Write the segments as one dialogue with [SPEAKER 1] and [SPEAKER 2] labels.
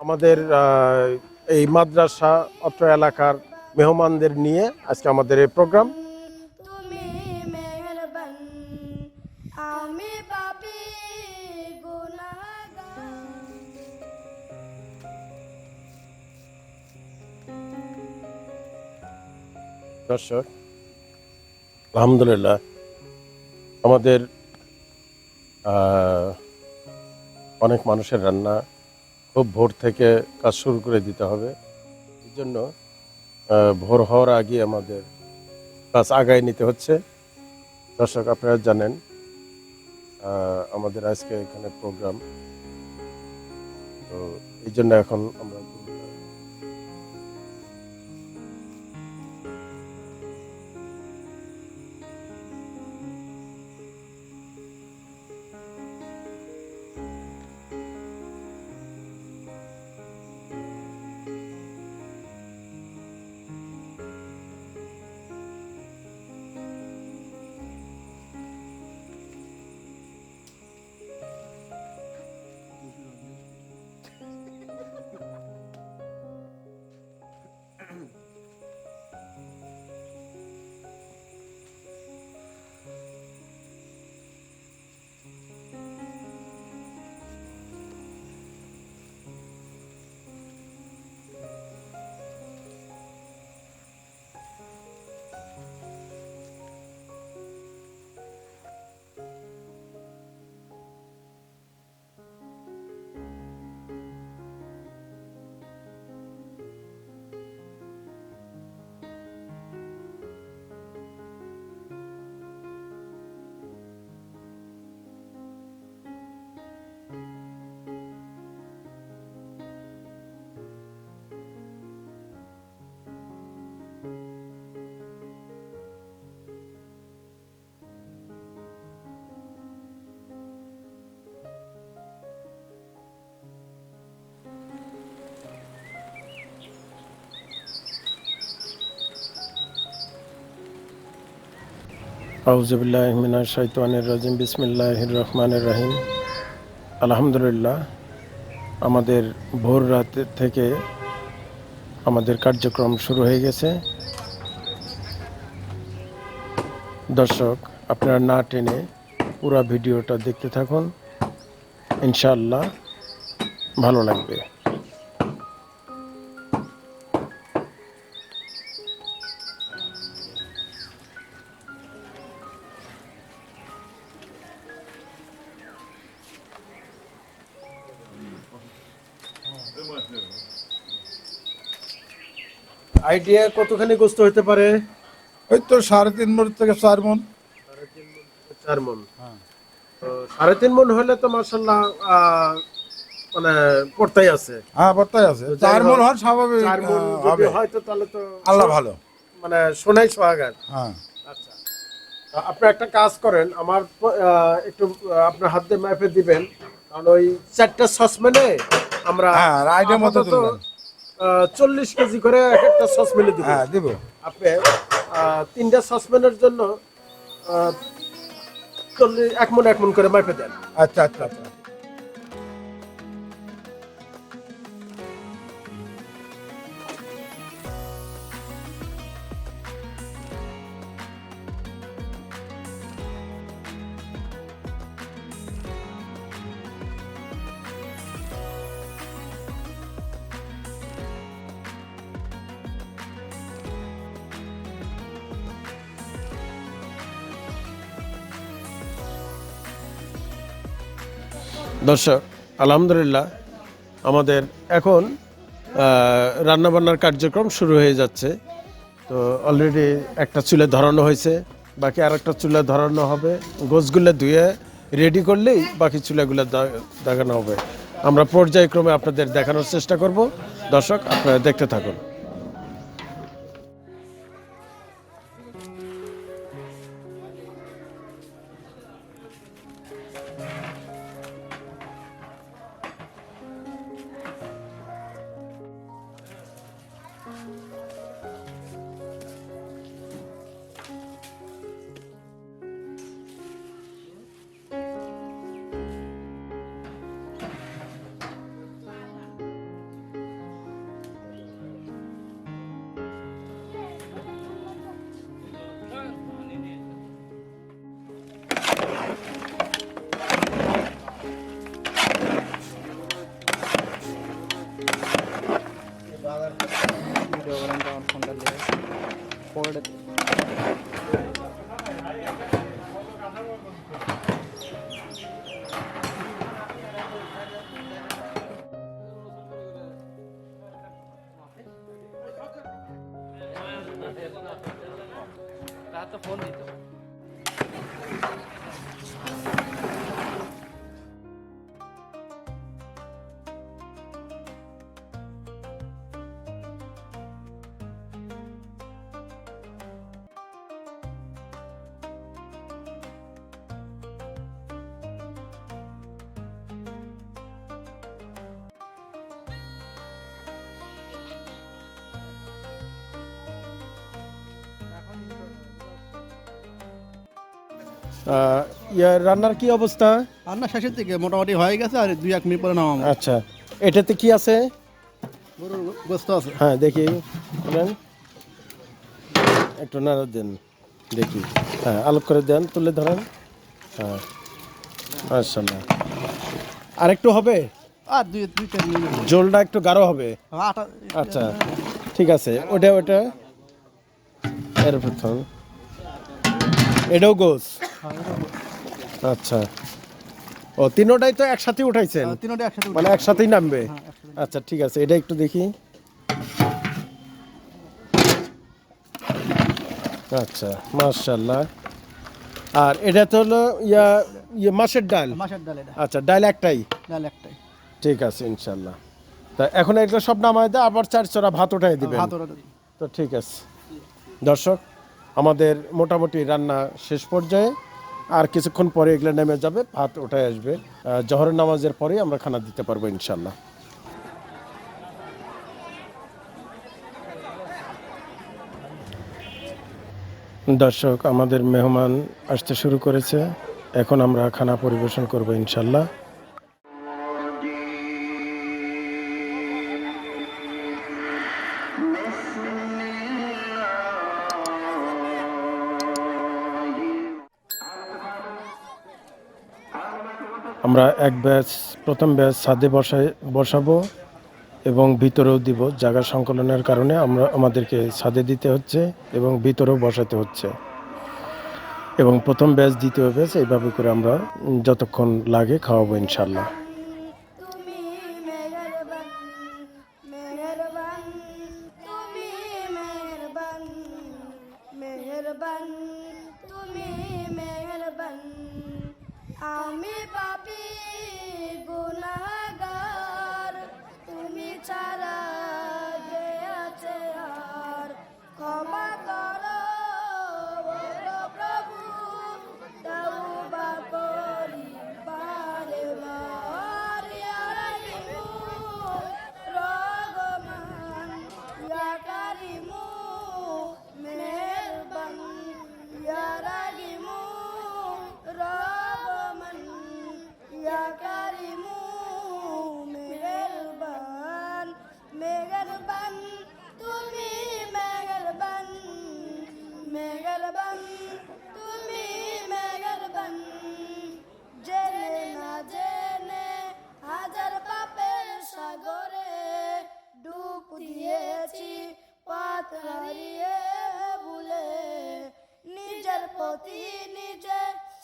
[SPEAKER 1] আমাদের এই মাদ্রাসা অত্র এলাকার মেহমানদের নিয়ে আজকে আমাদের এই প্রোগ্রাম। দর্শক আলহামদুলিল্লাহ আমাদের অনেক মানুষের রান্না খুব ভোর থেকে কাজ শুরু করে দিতে হবে। এই জন্য ভোর হওয়ার আগে আমাদের কাজ আগায় নিতে হচ্ছে। দর্শক, আপনারা জানেন আমাদের আজকে এখানে প্রোগ্রাম। তো এই জন্য এখন আমরা আউজবিল্লাহমিনা শৈতানের রাজিম, বিসমিল্লাহির রহমানের রহিম। আলহামদুলিল্লাহ, আমাদের ভোর রাত থেকে আমাদের কার্যক্রম শুরু হয়ে গেছে। দর্শক, আপনারা না টেনে পুরা ভিডিওটা দেখতে থাকুন। ইনশাআল্লাহ, ভালো লাগবে। আইডিয়া কতখানি গোস্ত হতে পারে?
[SPEAKER 2] ওই তো সাড়ে তিন মন থেকে চার মন।
[SPEAKER 1] চার মন। তো সাড়ে তিন মন হলে তো মার্শাল্লাহ মানে পড়তাই আছে।
[SPEAKER 2] হ্যাঁ বর্তাই আছে।
[SPEAKER 1] তো
[SPEAKER 2] চার মন হয় স্বাভাবিক
[SPEAKER 1] চার মন যদি
[SPEAKER 2] হবে।
[SPEAKER 1] হয় তো তাহলে তো
[SPEAKER 2] আল্লাহ ভালো।
[SPEAKER 1] মানে সোনাই সোহাগার
[SPEAKER 2] হ্যাঁ।
[SPEAKER 1] আচ্ছা। আপনি একটা কাজ করেন আমার একটু আপনার হাত দিয়ে ম্যাপে দিবেন। কারণ ওই চারটা সসম্যানে আমরা
[SPEAKER 2] হ্যাঁ, রাইডের মতো।
[SPEAKER 1] আহ, চল্লিশ কেজি করে এক একটা সসপ্যানে দিব।
[SPEAKER 2] হ্যাঁ দিব।
[SPEAKER 1] আপনি তিনটা সসপ্যানের জন্য চল্লিশ এক মন এক মন করে মাপে দেন।
[SPEAKER 2] আচ্ছা আচ্ছা আচ্ছা।
[SPEAKER 1] দর্শক, আলহামদুলিল্লাহ, আমাদের এখন রান্নাবান্নার কার্যক্রম শুরু হয়ে যাচ্ছে। তো অলরেডি একটা চুলে ধরানো হয়েছে, বাকি আর একটা চুলে ধরানো হবে। গোছগুলো ধুয়ে রেডি করলেই বাকি চুলাগুলো দা- দাগানো হবে। আমরা পর্যায়ক্রমে আপনাদের দেখানোর চেষ্টা করব। দর্শক, আপনারা দেখতে থাকুন।
[SPEAKER 3] Lahat
[SPEAKER 1] ng phone. রান্নার কি অবস্থা?
[SPEAKER 4] রান্না শেষের দিকে মোটামুটি হয়ে গেছে আর দুই এক মিনিট পরে নামাবো।
[SPEAKER 1] আচ্ছা এটাতে কি আছে?
[SPEAKER 4] গরুর গোস্ত আছে।
[SPEAKER 1] হ্যাঁ দেখি। একটু নাড়া দেন দেখি। হ্যাঁ আলোক করে দেন তুলে ধরেন। হ্যাঁ মাশাল্লাহ আর একটু হবে?
[SPEAKER 4] আর দুই দুই চার মিনিট।
[SPEAKER 1] জোলটা একটু গাঢ় হবে? আচ্ছা ঠিক আছে। ওটা ওটা। এর প্রথম। এটাও গোস। আচ্ছা। ও তিনোটাই তো একসাথে উঠাইছেন?
[SPEAKER 4] তিনটা একসাথে
[SPEAKER 1] মানে একসাথেই নামবে? আচ্ছা ঠিক আছে এটা একটু দেখি। আচ্ছা মার্শাল্লাহ আর এটা তো হলো ইয়া ইয়ে মাছের ডাল?
[SPEAKER 4] মাসের ডাল এটা।
[SPEAKER 1] আচ্ছা ডাল একটাই?
[SPEAKER 4] ডাল একটাই।
[SPEAKER 1] ঠিক আছে ইনশাল্লাহ তা এখন এগুলো সব নামায় দেয় আবার চার চড়া ভাত উঠাই দিবেন তো ঠিক আছে। দর্শক আমাদের মোটামুটি রান্না শেষ পর্যায়ে। আর কিছুক্ষণ পরে এগুলো নেমে যাবে, ভাত ওঠায় আসবে। জহরের নামাজের পরেই আমরা খানা দিতে পারব ইনশাল্লাহ দর্শক, আমাদের মেহমান আসতে শুরু করেছে। এখন আমরা খানা পরিবেশন করব ইনশাল্লাহ আমরা এক ব্যাচ, প্রথম ব্যাচ ছাদে বসাই বসাবো এবং ভিতরেও দিব। জায়গা সংকলনের কারণে আমরা, আমাদেরকে ছাদে দিতে হচ্ছে এবং ভিতরেও বসাতে হচ্ছে। এবং প্রথম ব্যাচ, দ্বিতীয় ব্যাচ, এইভাবে করে আমরা যতক্ষণ লাগে খাওয়াবো ইনশাল্লাহ
[SPEAKER 5] আমি প্রতি নিজে,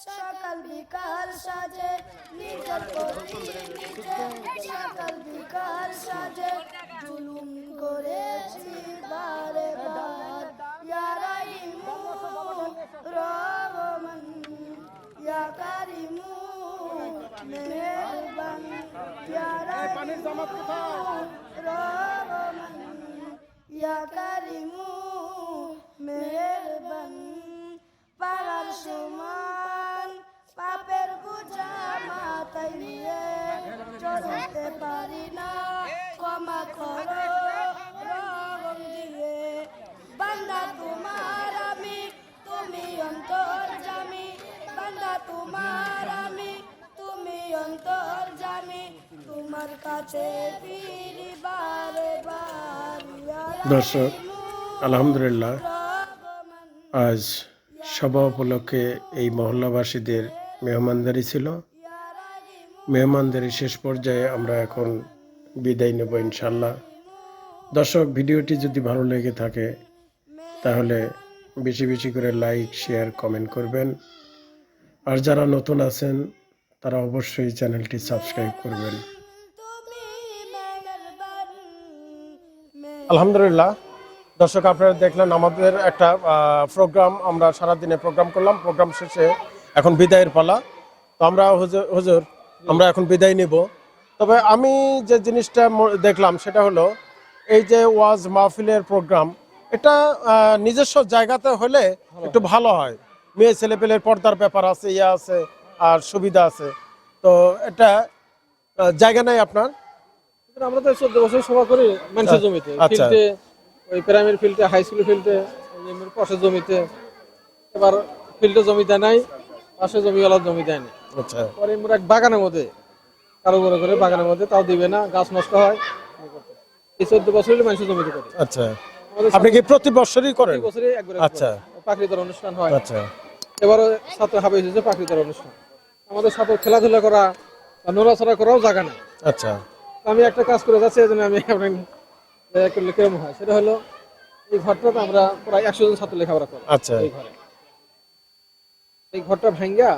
[SPEAKER 5] সকাল বিকাল সাজে। নিজের প্রতি নিজে, সকাল বিকাল সাজে। জুলুম করেছি বারে বার। ইয়ারাইমু রহমান ইয়া কারিমু মেহেরবান ইয়ারাইমু রহমান তোমার কাছে
[SPEAKER 1] দর্শক আলহামদুলিল্লাহ আজ সভা উপলক্ষে এই মহল্লাবাসীদের মেহমানদারি ছিল। মেহমানদারি শেষ পর্যায়ে আমরা এখন বিদায় নেব ইনশাল্লাহ দর্শক ভিডিওটি যদি ভালো লেগে থাকে তাহলে বেশি বেশি করে লাইক শেয়ার কমেন্ট করবেন। আর যারা নতুন আছেন তারা অবশ্যই চ্যানেলটি সাবস্ক্রাইব করবেন। আলহামদুলিল্লাহ। দর্শক, আপনারা দেখলেন আমাদের একটা প্রোগ্রাম আমরা সারাদিনে প্রোগ্রাম করলাম। প্রোগ্রাম শেষে এখন বিদায়ের পালা। তো আমরা হুজুর আমরা এখন বিদায় নিব। তবে আমি যে জিনিসটা দেখলাম সেটা হলো, এই যে ওয়াজ মাহফিলের প্রোগ্রাম, এটা নিজস্ব জায়গাতে হলে একটু ভালো হয়। মেয়ে ছেলেপেলের পর্দার ব্যাপার আছে ইয়ে আছে। আর সুবিধা আছে। তো এটা জায়গা নাই আপনার?
[SPEAKER 6] আমরা তো চোদ্দ বছর সভা করি মানুষের জমিতে।
[SPEAKER 1] আচ্ছা।
[SPEAKER 6] ফিল্ডে ওই প্রাইমারি ফিল্ডে হাই স্কুল ফিল্ডে পাশের জমিতে। এবার ফিল্ডে জমি দেয় নাই পাশে জমিওয়ালার জমি দেয়নি
[SPEAKER 1] আচ্ছা।
[SPEAKER 6] পরে মোর এক বাগানের মধ্যে কারও করে করে বাগানের মধ্যে তাও দিবে না গাছ নষ্ট হয়। এই চোদ্দ বছর মানুষের জমিতে করি।
[SPEAKER 1] আচ্ছা। আপনি কি প্রতি বছরই করেন?
[SPEAKER 6] প্রতি বছরে একবার
[SPEAKER 1] আচ্ছা।
[SPEAKER 6] পাখিদের অনুষ্ঠান হয়।
[SPEAKER 1] আচ্ছা।
[SPEAKER 6] এবারও ছাত্র হাবে এসেছে পাখিদের অনুষ্ঠান। আমাদের সাথে খেলাধুলা করা বা নড়াচড়া করাও জায়গা নেই
[SPEAKER 1] আচ্ছা।
[SPEAKER 6] আমি একটা কাজ করে যাচ্ছি এই জন্য আমি আপনার করলে কেমন হয় সেটা হলো এই ঘরটাতে আমরা প্রায় একশো জন ছাত্র লেখাপড়া করি।
[SPEAKER 1] আচ্ছা।
[SPEAKER 6] এই ঘরে। এই ঘরটা ভাঙ্গা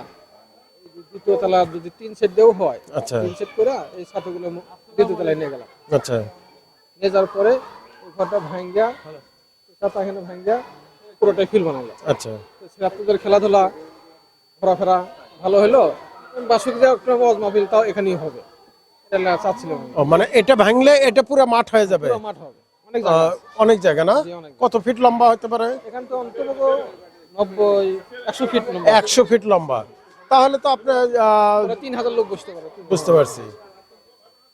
[SPEAKER 6] দ্বিতীয় তলা যদি তিন সেট দেও হয়
[SPEAKER 1] আচ্ছা।
[SPEAKER 6] তিন সেট করে এই ছাত্রগুলো দ্বিতীয় তলায় নিয়ে গেলাম।
[SPEAKER 1] আচ্ছা।
[SPEAKER 6] নিয়ে যাওয়ার পরে এই ঘরটা ভাঙ্গা পাখানে ভাঙ্গা পুরোটাই ফিল বানালো
[SPEAKER 1] আচ্ছা।
[SPEAKER 6] ছাত্রদের খেলাধুলা ঘোরাফেরা ভালো হলো। বাসুক যে একটা মাহফিল তাও এখানেই হবে। এটা চাচ্ছিলাম
[SPEAKER 1] ও মানে এটা ভাঙলে এটা পুরো মাঠ হয়ে যাবে?
[SPEAKER 6] পুরো মাঠ হবে। অনেক জায়গা
[SPEAKER 1] অনেক জায়গা না? কত ফিট লম্বা হতে পারে?
[SPEAKER 6] এখান তো অন্তত নব্বই একশো ফিট
[SPEAKER 1] একশো ফিট লম্বা। তাহলে তো আপনি আহ,
[SPEAKER 6] তিন হাজার লোক বসতে পারে
[SPEAKER 1] বুঝতে পারছি।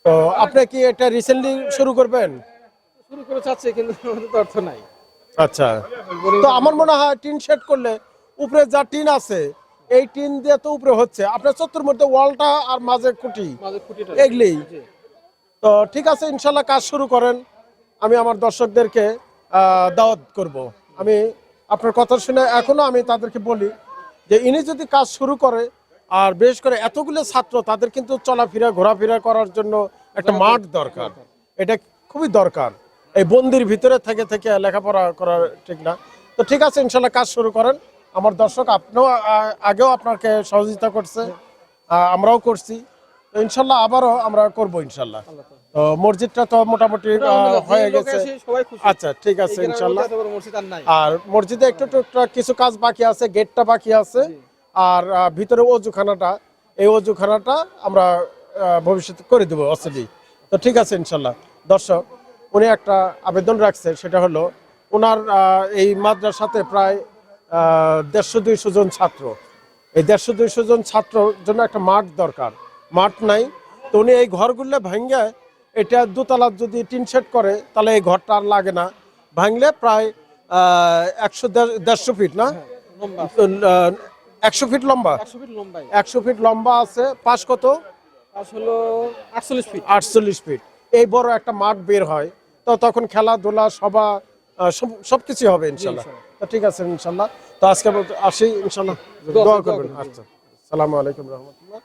[SPEAKER 1] তো আপনি কি এটা রিসেন্টলি শুরু করবেন?
[SPEAKER 6] শুরু করে চাচ্ছে কিন্তু অর্থ নাই।
[SPEAKER 1] আচ্ছা। তো আমার মনে হয় টিন শেড করলে উপরে যা টিন আছে এই টিন দিয়ে তো উপরে হচ্ছে। আপনার চত্বর মধ্যে ওয়ালটা আর মাঝে খুঁটি। এগুলি তো ঠিক আছে ইনশাল্লাহ কাজ শুরু করেন। আমি আমার দর্শকদেরকে দাওয়াত করব। আমি আপনার কথা শুনে এখনও আমি তাদেরকে বলি যে ইনি যদি কাজ শুরু করে আর বেশ করে এতগুলো ছাত্র তাদের কিন্তু চলাফেরা ঘোরাফেরা করার জন্য একটা মাঠ দরকার। এটা খুবই দরকার। এই বন্দির ভিতরে থেকে থেকে লেখাপড়া করা ঠিক না। তো ঠিক আছে ইনশাল্লাহ কাজ শুরু করেন। আমার দর্শক আপনিও আগেও আপনাকে সহযোগিতা করছে। আমরাও করছি। তো ইনশাল্লাহ আবারও আমরা করব ইনশাল্লাহ। তো মসজিদটা তো মোটামুটি হয়ে গেছে। আচ্ছা ঠিক আছে ইনশাল্লাহ।
[SPEAKER 6] আর
[SPEAKER 1] মসজিদে একটু টুকটাক কিছু কাজ বাকি আছে গেটটা বাকি আছে। আর ভিতরে অজুখানাটা এই অজুখানাটা আমরা ভবিষ্যতে করে দেবো অসলি তো ঠিক আছে ইনশাল্লাহ। দর্শক উনি একটা আবেদন রাখছে সেটা হলো ওনার এই মাদ্রাসাতে প্রায় দেড়শো দুইশো জন ছাত্র। এই দেড়শো দুইশো জন ছাত্রর জন্য একটা মাঠ দরকার। মাঠ নাই। তো উনি এই ঘরগুলো ভাঙ্গে এটা দোতলা যদি টিন শেড করে তাহলে এই ঘরটা আর লাগে না। ভাঙলে প্রায় একশো দেড়শো ফিট না? একশো ফিট লম্বা?
[SPEAKER 6] একশো ফিট
[SPEAKER 1] লম্বা আছে। পাশ কত?
[SPEAKER 6] আটচল্লিশ ফিট।
[SPEAKER 1] আটচল্লিশ ফিট। এই বড় একটা মাঠ বের হয়। তো তখন খেলাধুলা সভা সব- সবকিছু হবে ইনশাল্লাহ। ঠিক আছে ইনশাল্লাহ। তো আজকে আসি ইনশাল্লাহ।
[SPEAKER 6] দোয়া করবেন।
[SPEAKER 1] আচ্ছা। সালামু আলাইকুম রহমতুল্লাহ।